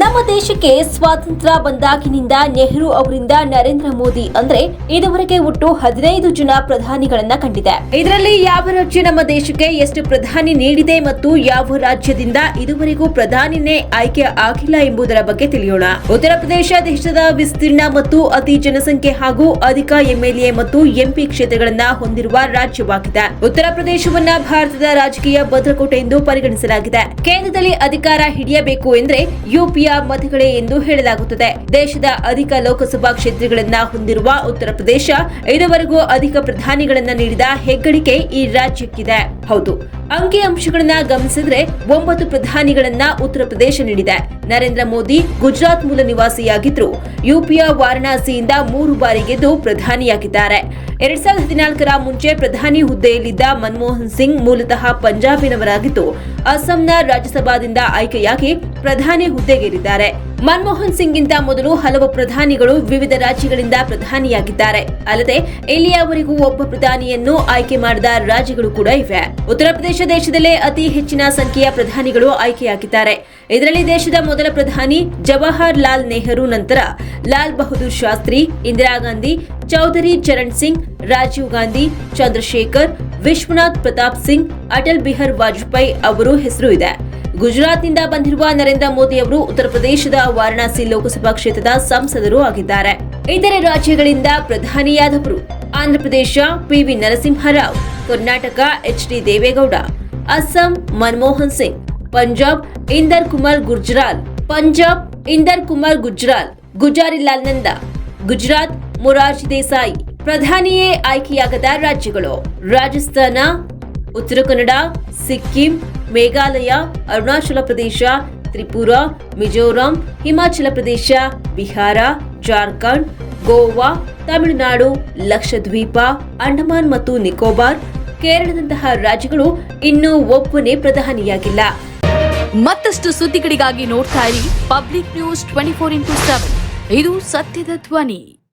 ನಮ್ಮ ದೇಶಕ್ಕೆ ಸ್ವಾತಂತ್ರ್ಯ ಬಂದಾಗಿನಿಂದ ನೆಹರು ಅವರಿಂದ ನರೇಂದ್ರ ಮೋದಿ ಅಂದ್ರೆ ಇದುವರೆಗೆ ಒಟ್ಟು ಹದಿನೈದು ಜನ ಪ್ರಧಾನಿಗಳನ್ನ ಕಂಡಿದೆ. ಇದರಲ್ಲಿ ಯಾವ ರಾಜ್ಯ ನಮ್ಮ ದೇಶಕ್ಕೆ ಎಷ್ಟು ಪ್ರಧಾನಿ ನೀಡಿದೆ ಮತ್ತು ಯಾವ ರಾಜ್ಯದಿಂದ ಇದುವರೆಗೂ ಪ್ರಧಾನಿನೇ ಆಯ್ಕೆ ಆಗಿಲ್ಲ ಎಂಬುದರ ಬಗ್ಗೆ ತಿಳಿಯೋಣ. ಉತ್ತರ ಪ್ರದೇಶ ದೇಶದ ವಿಸ್ತೀರ್ಣ ಮತ್ತು ಅತಿ ಜನಸಂಖ್ಯೆ ಹಾಗೂ ಅಧಿಕ ಎಂಎಲ್ಎ ಮತ್ತು ಎಂಪಿ ಕ್ಷೇತ್ರಗಳನ್ನ ಹೊಂದಿರುವ ರಾಜ್ಯವಾಗಿದೆ. ಉತ್ತರ ಪ್ರದೇಶವನ್ನ ಭಾರತದ ರಾಜಕೀಯ ಭದ್ರಕೋಟೆ ಎಂದು ಪರಿಗಣಿಸಲಾಗಿದೆ. ಕೇಂದ್ರದಲ್ಲಿ ಅಧಿಕಾರ ಹಿಡಿಯಬೇಕು ಎಂದ್ರೆ ಯುಪಿಯ ಮತಗಳೇ ಎಂದು ಹೇಳಲಾಗುತ್ತದೆ. ದೇಶದ ಅಧಿಕ ಲೋಕಸಭಾ ಕ್ಷೇತ್ರಗಳನ್ನ ಹೊಂದಿರುವ ಉತ್ತರ ಪ್ರದೇಶ ಇದುವರೆಗೂ ಅಧಿಕ ಪ್ರಧಾನಿಗಳನ್ನು ನೀಡಿದ ಹೆಗ್ಗಳಿಕೆ ಈ ರಾಜ್ಯಕ್ಕಿದೆ. ಹೌದು. ಅಂಕಿ ಅಂಶಗಳನ್ನ ಗಮನಿಸಿದ್ರೆ ಒಂಬತ್ತು ಪ್ರಧಾನಿಗಳನ್ನ ಉತ್ತರ ಪ್ರದೇಶ ನೀಡಿದೆ. ನರೇಂದ್ರ ಮೋದಿ ಗುಜರಾತ್ ಮೂಲ ನಿವಾಸಿಯಾಗಿದ್ರು. ಯುಪಿಯ ವಾರಣಾಸಿಯಿಂದ ಮೂರು ಬಾರಿ ಗೆದ್ದು ಪ್ರಧಾನಿಯಾಗಿದ್ದಾರೆ. ಎರಡ್ ಸಾವಿರದ ಹದಿನಾಲ್ಕರ ಮುಂಚೆ ಪ್ರಧಾನಿ ಹುದ್ದೆಯಲ್ಲಿದ್ದ ಮನಮೋಹನ್ ಸಿಂಗ್ ಮೂಲತಃ ಪಂಜಾಬಿನವರಾಗಿದ್ದು, ಅಸ್ಸಾಂನ ರಾಜ್ಯಸಭಾದಿಂದ ಆಯ್ಕೆಯಾಗಿ ಪ್ರಧಾನಿ ಹುದ್ದೆಗೇರಿದ್ದಾರೆ. ಮನಮೋಹನ್ ಸಿಂಗ್ಗಿಂತ ಮೊದಲು ಹಲವು ಪ್ರಧಾನಿಗಳು ವಿವಿಧ ರಾಜ್ಯಗಳಿಂದ ಪ್ರಧಾನಿಯಾಗಿದ್ದಾರೆ. ಅಲ್ಲದೆ ಇಲ್ಲಿಯವರೆಗೂ ಒಬ್ಬ ಪ್ರಧಾನಿಯನ್ನು ಆಯ್ಕೆ ಮಾಡಿದ ರಾಜ್ಯಗಳು ಕೂಡ ಇವೆ. ಉತ್ತರ ಪ್ರದೇಶ ದೇಶದಲ್ಲೇ ಅತಿ ಹೆಚ್ಚಿನ ಸಂಖ್ಯೆಯ ಪ್ರಧಾನಿಗಳು ಆಯ್ಕೆಯಾಗಿದ್ದಾರೆ. ಇದರಲ್ಲಿ ದೇಶದ ಮೊದಲ ಪ್ರಧಾನಿ ಜವಾಹರ್ ಲಾಲ್ ನೆಹರು, ನಂತರ ಲಾಲ್ ಬಹದ್ದೂರ್ ಶಾಸ್ತ್ರಿ, ಇಂದಿರಾ ಗಾಂಧಿ, ಚೌಧರಿ ಚರಣ್ ಸಿಂಗ್, ರಾಜೀವ್ ಗಾಂಧಿ, ಚಂದ್ರಶೇಖರ್, ವಿಶ್ವನಾಥ್ ಪ್ರತಾಪ್ ಸಿಂಗ್, ಅಟಲ್ ಬಿಹಾರ್ ವಾಜಪೇಯಿ ಅವರು ಹೆಸರು ಇದೆ. ಗುಜರಾತ್ನಿಂದ ಬಂದಿರುವ ನರೇಂದ್ರ ಮೋದಿ ಅವರು ಉತ್ತರ ಪ್ರದೇಶದ ವಾರಣಾಸಿ ಲೋಕಸಭಾ ಕ್ಷೇತ್ರದ ಸಂಸದರು ಆಗಿದ್ದಾರೆ. ಇತರೆ ರಾಜ್ಯಗಳಿಂದ ಪ್ರಧಾನಿಯಾದವರು Andhra Pradesh P V Narasimha Rao, Karnataka H D Deve Gowda, Assam Manmohan Singh, Punjab Inder Kumar Gujral, Punjab Inder Kumar Gujral Gulzarilal Nanda, Gujarat Morarji Desai ಪ್ರಧಾನಿಯೇ ಆಯ್ಕೆಯಾಗದ ರಾಜ್ಯಗಳು ರಾಜಸ್ಥಾನ, ಉತ್ತರ ಕನ್ನಡ, ಸಿಕ್ಕಿಂ ಮೇಘಾಲಯ, ಅರುಣಾಚಲ ಪ್ರದೇಶ, ತ್ರಿಪುರ, ಮಿಜೋರಾಂ, ಹಿಮಾಚಲ ಪ್ರದೇಶ, ಬಿಹಾರ, ಜಾರ್ಖಂಡ್, ಗೋವಾ, ತಮಿಳುನಾಡು, ಲಕ್ಷದ್ವೀಪ, ಅಂಡಮಾನ್ ಮತ್ತು ನಿಕೋಬಾರ್, ಕೇರಳದಂತಹ ರಾಜ್ಯಗಳು ಇನ್ನೂ ಒಬ್ಬನೇ ಪ್ರಧಾನಿಯಾಗಿಲ್ಲ. ಮತ್ತಷ್ಟು ಸುದ್ದಿಗಳಿಗಾಗಿ ನೋಡ್ತಾ ಇರಿ public news twenty four into seven. ಇದು ಸತ್ಯದ ಧ್ವನಿ.